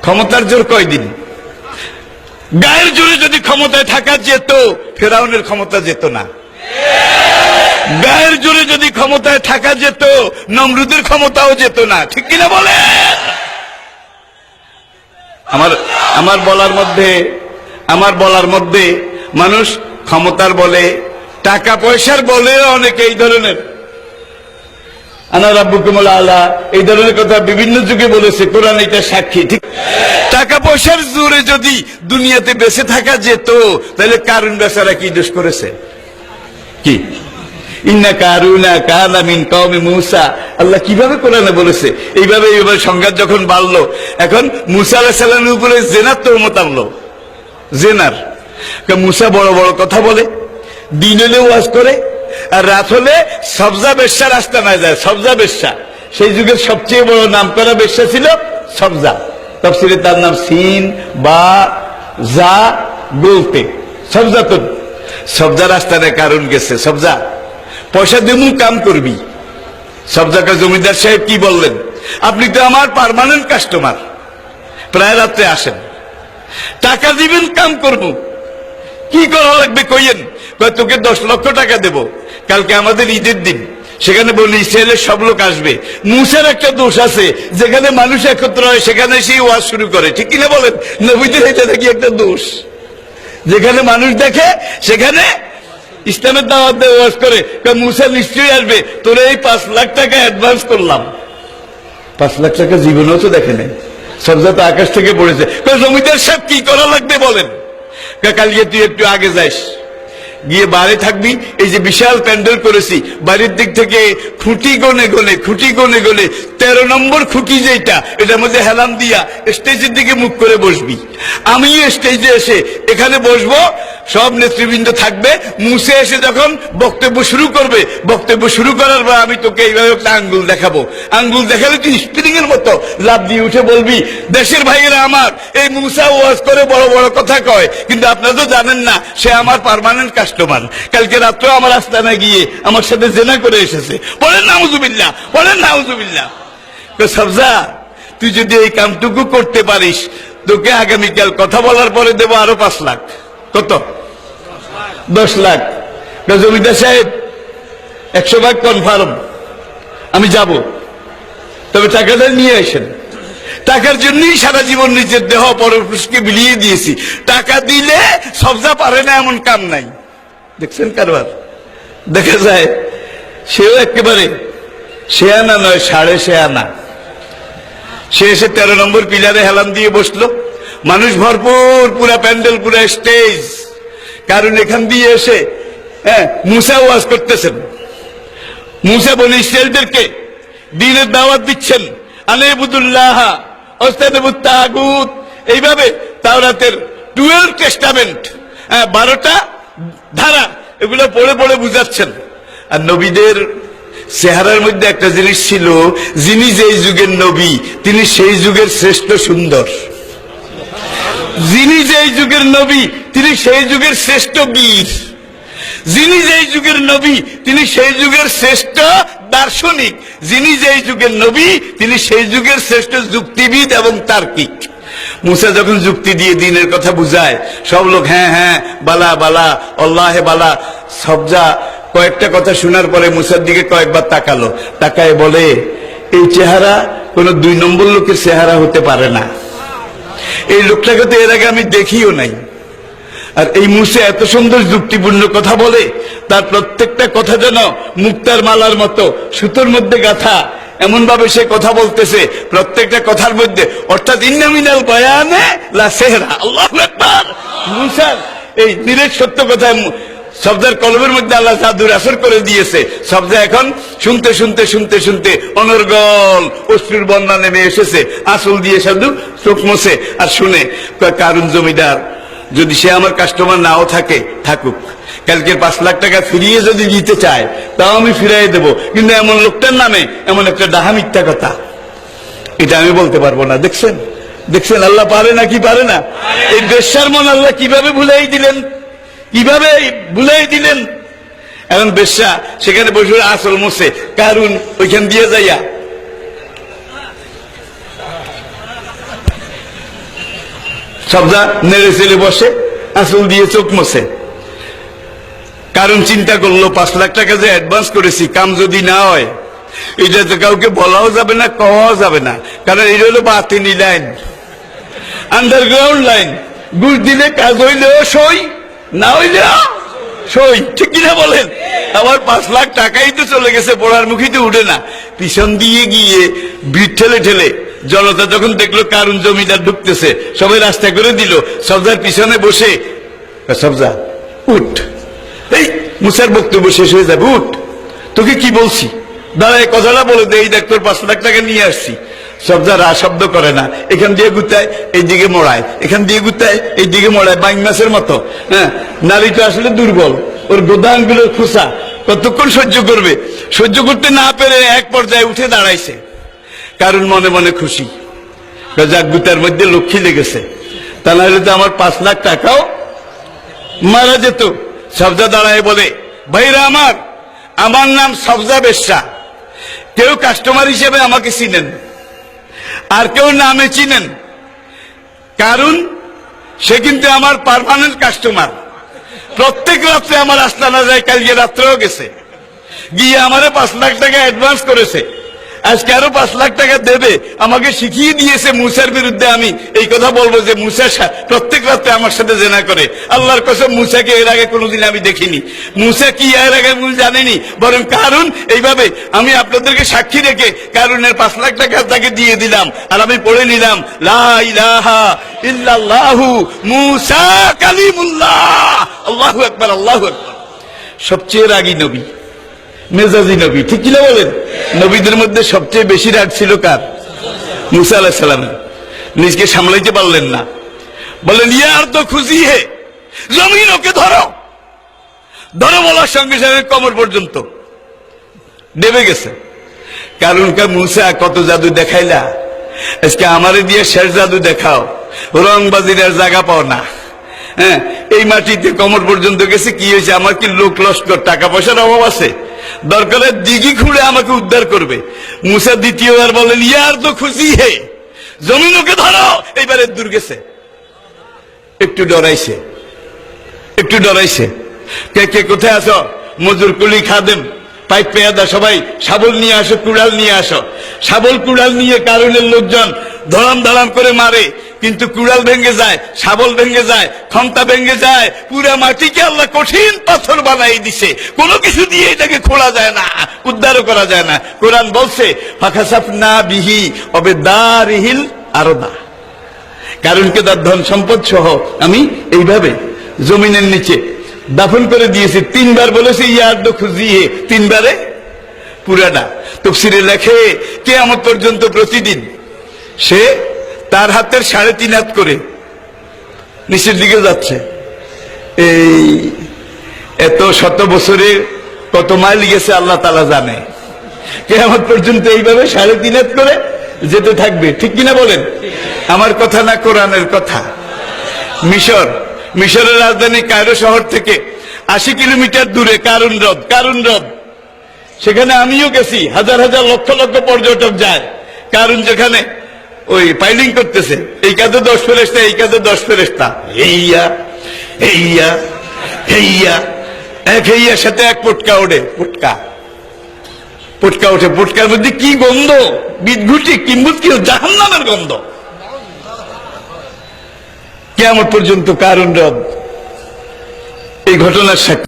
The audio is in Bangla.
ক্ষমতার জোর কয়দিন? গায়ের জোরে যদি ক্ষমতায় থাকা যেত, ফেরাউনের ক্ষমতা যেত না। গায়ের জোরে যদি ক্ষমতায় থাকা যেত, নমরুদের ক্ষমতাও যেত না। ঠিক কিনা বলে আমার আমার বলার মধ্যে, আমার বলার মধ্যে মানুষ ক্ষমতার বলে, টাকা পয়সার বলে অনেকে এই ধরনের আলা। এই ধরনের কথা বিভিন্ন যুগে বলেছে, কোরআন এটা সাক্ষী, ঠিক? টাকা পয়সার জোরে যদি দুনিয়াতে বেঁচে থাকা যেত, তাহলে কারুন বেচারা কি দোষ করেছে? কি? মুসা। আল্লাহ কীভাবে কোরআনে বলেছে? এইভাবে এইভাবে সংঘাত যখন বাড়লো, এখন মুসা আলাইহিস সালামের উপরে জেনার তহমত আনলো। জেনার। মুসা বড় বড় কথা বলে, দিন হলে ওয়াজ করে আর রাত হলে সবজা বেশ্যা রাস্তা না যায়, সবজা বেশ্যা। সেই যুগের সবচেয়ে বড় নাম করা বেশ্যা ছিল সবজা। তফসিলে তার নাম সিন, বা যা বলতে। সবজা তো সবজা রাস্তায় কারণ গেছে? সবজা। পয়সা দেমু কাম করবি। সবজাকে জমিদার সাহেব কি বললেন? আপনি তো আমার পার্মানেন্ট কাস্টমার প্রায় রাত্রে আসেন। টাকা দিবেন, কাম করব। কি করা লাগবে কইয়েন? তোকে দশ লক্ষ টাকা দেব। কালকে আমাদের ঈদের দিন। সেখানে বলি ইসরায়েলের সব লোক আসবে। মুসার একটা দোষ আছে, যেখানে মানুষ একত্র হয়, সেখানে সেই ওয়াজ শুরু করে। ঠিক কিনা বলেন? নবীদের এটা নাকি একটা দোষ। যেখানে মানুষ দেখে, সেখানে ইসলামের দাওয়াত দিয়ে ওয়াজ করে। মুসা নিশ্চয়ই আসবে। তোর এই পাঁচ লাখ টাকা অ্যাডভান্স করলাম। পাঁচ লাখ টাকা জীবনেও তো দেখে নেই। সব তো আকাশ থেকে পড়েছে। জমিদার সাহেব কি করা লাগবে বলেন? কালকে তুই একটু আগে যাস গিয়ে বাইরে থাকবি। এই যে বিশাল প্যান্ডেল করেছি, বাড়ির দিক থেকে খুঁটি গনে গনে, খুঁটি গনে গনে, তেরো নম্বর খুঁটি যেটা এটার মধ্যে হেলাম দিয়া স্টেজের দিকে মুখ করে বসবি। আমি স্টেজে এসে এখানে বসবো, সব নেতৃবৃন্দ থাকবে, মুছে এসে যখন বক্তব্য শুরু করবে, বক্তব্য শুরু করার পর আমি তোকে এইভাবে একটা আঙ্গুল দেখাবো। আঙ্গুল দেখালে তুই স্প্রিং এর মতো লাভ দিয়ে উঠে বলবি, দেশের ভাইয়েরা আমার, এই মুসা ওয়াজ করে বড় বড় কথা কয়, কিন্তু আপনারা তো জানেন না, সে আমার পারমানেন্ট পার্মানেন্ট কাস্টমার কালকে রাত্রে আমার আস্তানা গিয়ে আমার সাথে জেনা করে এসেছে। বলেন নাউজুবিল্লাহ বলেন নাউজুবিল্লাহ তো সবজা তুই যদি এই কামটুকু করতে পারিস, তোকে আগামীকাল কথা বলার পরে দেবো আরও পাঁচ লাখ। কত? দশ লাখ। জমিদার সাহেব, একশো ভাগ কনফার্ম আমি যাব। তবে টাকাটা নিয়ে আসেন। টাকার জন্যই সারা জীবন নিজের দেহ পরপুরুষকে বিলিয়ে দিয়েছি। টাকা দিলে সবজা পারে না, এমন কাম নাই। দেখছেন কারবার? দেখা যায়, সেও একেবারে সে আনা নয়, সাড়ে সে আনা সে এসে তেরো নম্বর পিলারে হেলান দিয়ে বসল। মানুষ ভরপুর, পুরা প্যান্ডেল, পুরা স্টেজ। কারণ এখান দিয়ে এসে হ্যাঁ মুসা ওয়াজ করতেছেন। মুসা বলি ইসরায়েলদেরকে দিনের দাওয়াত দিচ্ছেন। আলেবুদুল্লাহ এইভাবে তাওরাতের টুয়েলভ টেস্টামেন্ট হ্যাঁ বারোটা ধারা, এগুলো পড়ে পড়ে বুঝাচ্ছেন। আর নবীদের চেহারার মধ্যে একটা জিনিস ছিল, যিনি যেই যুগের নবী, তিনি সেই যুগের শ্রেষ্ঠ সুন্দর। যিনি যেই যুগের নবী, তিনি সেই যুগের শ্রেষ্ঠ বীর। যিনি যেই যুগের নবী, তিনি সেই যুগের শ্রেষ্ঠ দার্শনিক। যিনি যেই যুগের নবী, তিনি সেই যুগের শ্রেষ্ঠ যুক্তিবিদ এবং তার্কিক। মুসা যখন যুক্তি দিয়ে দিনের কথা বুঝায়, সব লোক হ্যাঁ হ্যাঁ বালা বালা, আল্লাহে বালা সবজা কয়েকটা কথা শোনার পরে মুসার দিকে কয়েকবার তাকালো। তাকায় বলে, এই চেহারা কোন দুই নম্বর লোকের চেহারা হতে পারে না। এই লোকটাকে তো এর আগে আমি দেখিও নাই। আর এই মুসে এত সুন্দর যুক্তিপূর্ণ কথা বলে, তার প্রত্যেকটা কথা যেন মুক্তার মালার মতো সুতোর মধ্যে গাথা এমন ভাবে সে কথা বলতেছে, প্রত্যেকটা কথার মধ্যে, অর্থাৎ ইন্নামিনাল বয়ানে লা সেহরা। আল্লাহ মুসার এই নিরেট সত্য কথা শব্দের কলমের মধ্যে আল্লাহ জাদুর আসর করে দিয়েছে। শব্দ এখন শুনতে শুনতে শুনতে শুনতে অনর্গল অশ্রুর বন্যা নেমে এসেছে। আসল দিয়ে সাধু চোখ মোছে। আর শুনে কারুন জমিদার, যদি সে আমার কাস্টমার নাও থাকে, থাকুক। কালকে পাঁচ লাখ টাকা ফিরিয়ে যদি দিতে চায়, তাও আমি ফিরাই দেব। কিন্তু এমন লোকটার নামে এমন একটা ডাহা মিথ্যা কথা। এটা আমি বলতে পারব না। দেখছেন? দেখছেন? আল্লাহ পারে না কি পারে না? এই বেশ্যার মন আল্লাহ কীভাবে ভুলাই দিলেন? কীভাবে ভুলাই দিলেন? এখন বেশ্যা সেখানে বসে আসল মোসে কারণ ওইখান দিয়ে যাইয়া। সবজা নেড়ে চেলে বসে, আসল দিয়ে চোখ মোছে। কারণ চিন্তা করল, পাঁচ লাখ টাকা যে অ্যাডভান্স করেছি, কাম যদি না হয়, এটা তো কাউকে বলাও যাবে না, কওয়াও যাবে না। কারণ এটা হলো বাতিনি লাইন আন্ডারগ্রাউন্ড লাইন ঘুষ দিলে কাজ হইলেও সই, না হইলে সই। ঠিক কিনা বলেন? আবার পাঁচ লাখ টাকাই তো চলে গেছে, পড়ার মুখিতে উঠে না। পিছন দিয়ে গিয়ে ভিড় ঠেলে ঠেলে জনতা যখন দেখল কারণ জমিদার ঢুকতেছে, সবাই রাস্তা করে দিল। সবজার পিছনে বসে, সবজা, উঠ। এই, মুসার বক্তব্য শেষ হয়ে যাবে উঠ তোকে কি বলছি? দাঁড়া, এই কথাটা বলে দে, এই তোর পাঁচ লাখ টাকা নিয়ে আসছি। সবজা রা শব্দ করে না। এখান দিয়ে গুতায়, এই দিকে মোড়ায়। এখান দিয়ে গুতায়, এই দিকে মোড়ায়, বাইং মাসের মতো। হ্যাঁ নারীটা আসলে দুর্বল। ওর গোদানগুলো খোসা। কতক্ষণ সহ্য করবে? সহ্য করতে না পেরে এক পর্যায়ে উঠে দাঁড়াইছে। কারণ মনে মনে খুশি। যাক, গুতার মধ্যে লক্ষ্মী লেগেছে। তা না হলে তো আমার পাঁচ লাখ টাকাও মারা যেত। সবজা দাঁড়ায় বলে, ভাইরা আমার আমার নাম সবজা বেশ্যা কেউ কাস্টমার হিসেবে আমাকে চিনেন। আর কেউ নামে চিনেন। কারণ, সে কিন্তু আমার পারমানেন্ট কাস্টমার প্রত্যেক রাত্রে আমার আস্তানা যায়, কালকে রাত্রেও গেছে। গিয়ে আমারে পাঁচ লাখ টাকা অ্যাডভান্স করেছে। আজকে আরও পাঁচ লাখ টাকা দেবে। আমাকে শিখিয়ে দিয়েছে মুসার বিরুদ্ধে আমি। এই কথা বলব যে মুসা প্রত্যেক রাত্রে আমার সাথে জেনা করে। আল্লাহর কসম, মুসাকে এর আগে কোনোদিন আমি দেখিনি। মুসা কি এর আগে জানিনি? বরং কারণ এইভাবে আমি আপনাদেরকে সাক্ষী রেখে কারণের পাঁচ লাখ টাকা তাকে দিয়ে দিলাম। আর আমি পড়ে নিলাম, লা ইলাহা ইল্লাল্লাহু মুসা কালিমুল্লাহ। আল্লাহু আকবার আল্লাহু আকবার। সবচেয়ে রাগী নবী। মেজাজি নবী, ঠিক কিনা বলেন? নবীদের মধ্যে সবচেয়ে বেশি রাগ ছিল কার? মুসা সালামের নিজকে সামলাইতে পারলেন না। বলেন ইয়ার তো খুশি হে। জমিন ওকে ধরো। ধরো বলার সঙ্গে সঙ্গে কমর পর্যন্ত। দেবে গেছে। কারণ কা মুসা, কত জাদু দেখাইলা। আজকে আমারে দিয়ে শেষ জাদু দেখাও। রংবাজির আর জায়গা পাও না। হ্যাঁ এই মাটিতে কমর পর্যন্ত গেছে, কি হয়েছে? আমার কি লোক লস্কর, টাকা পয়সার অভাব আছে? দরকারে দিঘি খুঁড়ে আমাকে উদ্ধার করবে। মুসা দ্বিতীয়বার বলেন ইয়ার তো খুশি হে। জমিন ওকে ধরো। এইবারে দূর গেছে একটু ডরাইছে। একটু ডরাইছে। কে কে, কোথায় আছো? মজুর কুলি খাদেম, পাইপ পেয়াদা সবাই, শাবল নিয়ে আসো, কুড়াল নিয়ে আসো। শাবল কুড়াল নিয়ে কারণের লোকজন ধরাম ধরাম করে মারে। কিন্তু কুড়াল ভেঙে যায়, শাবল ভেঙে যায় ক্ষমতা ভেঙে যায়, পুরা মাটিকে আল্লাহ কঠিন পাথর বানাই দিছে। কোনো কিছু দিয়ে এটাকে খোলা যায় না, উদ্ধারও করা যায় না। কোরআন বলছে ফাঁকাসাফনা বিহি দারিহিল কে তার ধন সম্পদ সহ আমি এইভাবে জমিনের নিচে দাফন করে দিয়েছি। তিনবার বলেছি ইয়ার খুঁজিয়ে তিনবারে পুরাটা তফসিরে লেখে কে আমার পর্যন্ত প্রতিদিন সে তার হাতের সাড়ে তিন হাত করে নিচের দিকে যাচ্ছে। এই এত শত বছরে কত মাইল গেছে আল্লাহ তালা জানে। কেয়ামত পর্যন্ত এইভাবে সাড়ে তিন হাত করে যেতে থাকবে। ঠিক কিনা বলেন? আমার কথা না কোরআনের কথা? মিশর, মিশরের রাজধানী কায়রো শহর থেকে আশি কিলোমিটার দূরে কারুন হ্রদ কারুন হ্রদ। সেখানে আমিও গেছি। হাজার হাজার লক্ষ লক্ষ পর্যটক যায়। কারণ যেখানে ওই পাইলিং করতেছে। এই কাজে দশ ফেরেস্তা এই কাজে দশ ফেরেস্তা এইয়া এইয়া হেইয়া এক হেইয়ার সাথে এক পটকা ওঠে, পটকা। পটকা ওঠে, পটকার মধ্যে কি গন্ধ? বিদঘুটি কিম্বুত কি জাহান নামের গন্ধ। কেমন পর্যন্ত কারণ রদ। এই ঘটনার সাক্ষী